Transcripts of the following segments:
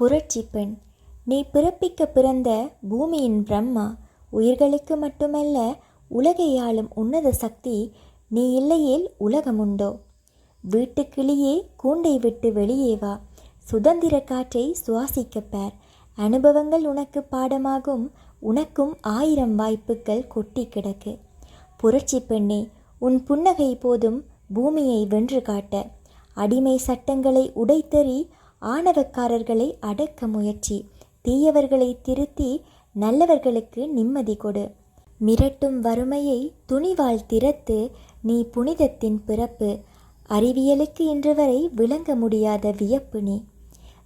புரட்சி பெண். நீ பிறப்பிக்க பிறந்த பூமியின் பிரம்மா உயிர்களுக்கு மட்டுமல்ல உலகை ஆளும் உன்னத சக்தி நீ இல்லையேல் உலகமுண்டோ. வீட்டுக்கிளியே கூண்டை விட்டு வெளியே வா. சுதந்திர காற்றை சுவாசிக்கப் பார். அனுபவங்கள் உனக்கு பாடமாகும் உனக்கும் ஆயிரம் வாய்ப்புகள் கொட்டி கிடக்கு. புரட்சி பெண்ணே உன் புன்னகை போதும் பூமியை வென்று காட்ட. அடிமை சட்டங்களை உடைத்தெறி ஆணவக்காரர்களை அடக்க முயற்சி. தீயவர்களை திருத்தி நல்லவர்களுக்கு நிம்மதி கொடு. மிரட்டும் வறுமையை துணிவால் திறத்து நீ புனிதத்தின் பிறப்பு. அறிவியலுக்கு இன்று வரை விளங்க முடியாத வியப்பு நீ.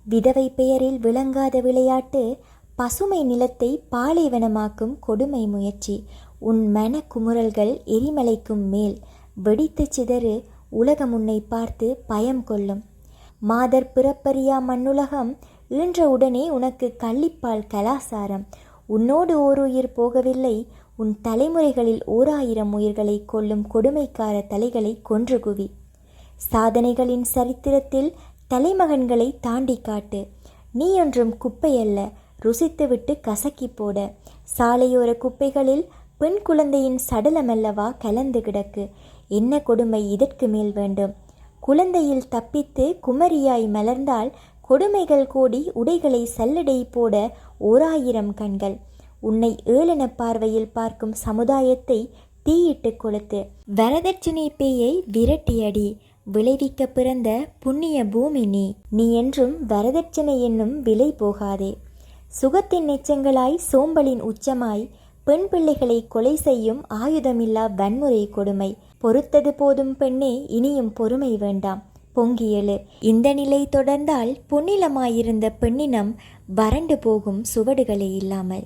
விதவை பெயரில் விளங்காத விளையாட்டு பசுமை நிலத்தை பாலைவனமாக்கும் கொடுமை முயற்சி. உன் மன குமுறல்கள் எரிமலைக்கும் மேல். வெடித்து சிதறு உலகம் உன்னை பார்த்து பயம் கொள்ளும். மாதர் பிறப்பறியா மண்ணுலகம்? ஈன்ற உடனே உனக்கு கள்ளிப்பால் கலாசாரம். உன்னோடு ஓருயிர் உயிர் போகவில்லை. உன் தலைமுறைகளில் ஓர் ஆயிரம் உயிர்களை கொல்லும் கொடுமைக்கார தலைகளை கொன்று குவி. சாதனைகளின் சரித்திரத்தில் தலைமகன்களை தாண்டி காட்டு. நீ ஒன்றும் குப்பையல்ல ருசித்துவிட்டு கசக்கி போட. சாலையோர குப்பைகளில் பெண் குழந்தையின் சடலமல்லவா கலந்து கிடக்கு. என்ன கொடுமை இதற்கு மேல் வேண்டும்? குழந்தையில் தப்பித்து குமரியாய் மலர்ந்தால் கொடுமைகள் கோடி உடைகளை சல்லடை போட ஓராயிரம் கண்கள். உன்னை ஏளன பார்வையில் பார்க்கும் சமுதாயத்தை தீயிட்டு கொளுத்து. வரதட்சணை பேயை விரட்டியடி. விளைவிக்க பிறந்த புண்ணிய பூமி நீ. நீ என்றும் வரதட்சணை என்னும் விலை போகாதே. சுகத்தின் எச்சங்களாய் சோம்பலின் உச்சமாய் பெண் பிள்ளைகளை கொலை செய்யும் ஆயுதமில்லா வன்முறை கொடுமை. பொறுத்தது போதும் பெண்ணே இனியும் பொறுமை வேண்டாம். பொங்கியலு இந்த நிலை தொடர்ந்தால் பொன்னிலமாயிருந்த பெண்ணினம் வறண்டு போகும் சுவடுகளே இல்லாமல்.